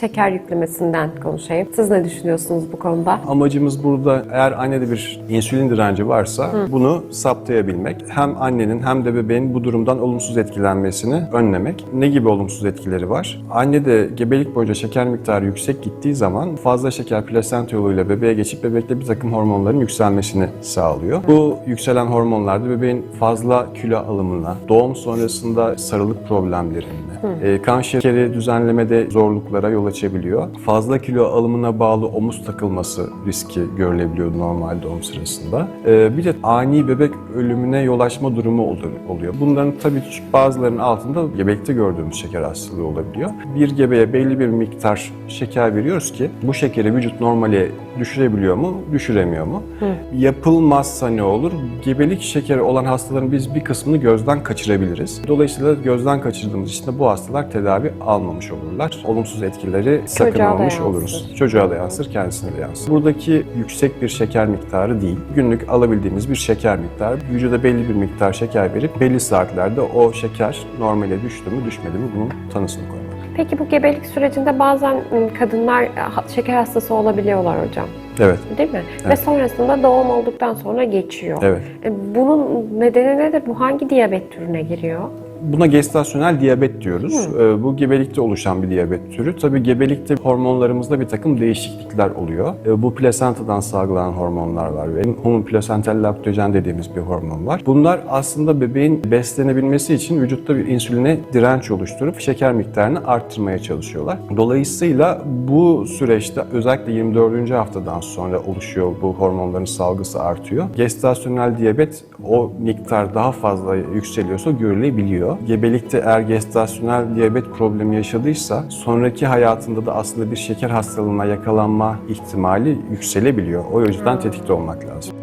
Şeker yüklemesinden konuşayım. Siz ne düşünüyorsunuz bu konuda? Amacımız burada eğer annede bir insülin direnci varsa bunu saptayabilmek. Hem annenin hem de bebeğin bu durumdan olumsuz etkilenmesini önlemek. Ne gibi olumsuz etkileri var? Annede gebelik boyunca şeker miktarı yüksek gittiği zaman fazla şeker plasenta yoluyla bebeğe geçip bebekte bir takım hormonların yükselmesini sağlıyor. Bu yükselen hormonlar da bebeğin fazla kilo alımına, doğum sonrasında sarılık problemlerine, e, kan şekeri düzenlemede zorluklara yol açabiliyor. Fazla kilo alımına bağlı omuz takılması riski görülebiliyor normal doğum sırasında. E, bir de ani bebek ölümüne yol açma durumu oluyor. Bunların tabii bazılarının altında gebekte gördüğümüz şeker hastalığı olabiliyor. Bir gebeye belli bir miktar şeker veriyoruz ki bu şekeri vücut normale düşürebiliyor mu, düşüremiyor mu? Yapılmazsa ne olur? Gebelik şekeri olan hastaların biz bir kısmını gözden kaçırabiliriz. Dolayısıyla gözden kaçırdığımız için de bu hastalar tedavi almamış olurlar. Olumsuz etkileri sakınmamış oluruz. Çocuğa da yansır, kendisine de yansır. Buradaki yüksek bir şeker miktarı değil. Günlük alabildiğimiz bir şeker miktarı. Vücuda belli bir miktar şeker verip belli saatlerde o şeker normale düştü mü düşmedi mi bunun tanısını koymak. Peki bu gebelik sürecinde bazen ım, kadınlar ha- şeker hastası olabiliyorlar hocam. Evet, Değil mi? Ve Evet. sonrasında doğum olduktan sonra geçiyor. evet. E, Bunun nedeni nedir? Bu hangi diyabet türüne giriyor? Buna gestasyonel diyabet diyoruz. Ee, Bu gebelikte oluşan bir diyabet türü. Tabii gebelikte hormonlarımızda bir takım değişiklikler oluyor. Ee, Bu plasentadan salgılanan hormonlar var ve human placental lactogen dediğimiz bir hormon var. Bunlar aslında bebeğin beslenebilmesi için vücutta bir insüline direnç oluşturup şeker miktarını arttırmaya çalışıyorlar. Dolayısıyla bu süreçte özellikle 24. haftadan sonra oluşuyor bu hormonların salgısı artıyor. Gestasyonel diyabet o miktar daha fazla yükseliyorsa görülebiliyor. Gebelikte eğer gestasyonel diyabet problemi yaşadıysa sonraki hayatında da aslında bir şeker hastalığına yakalanma ihtimali yükselebiliyor. O yüzden tetikte olmak lazım.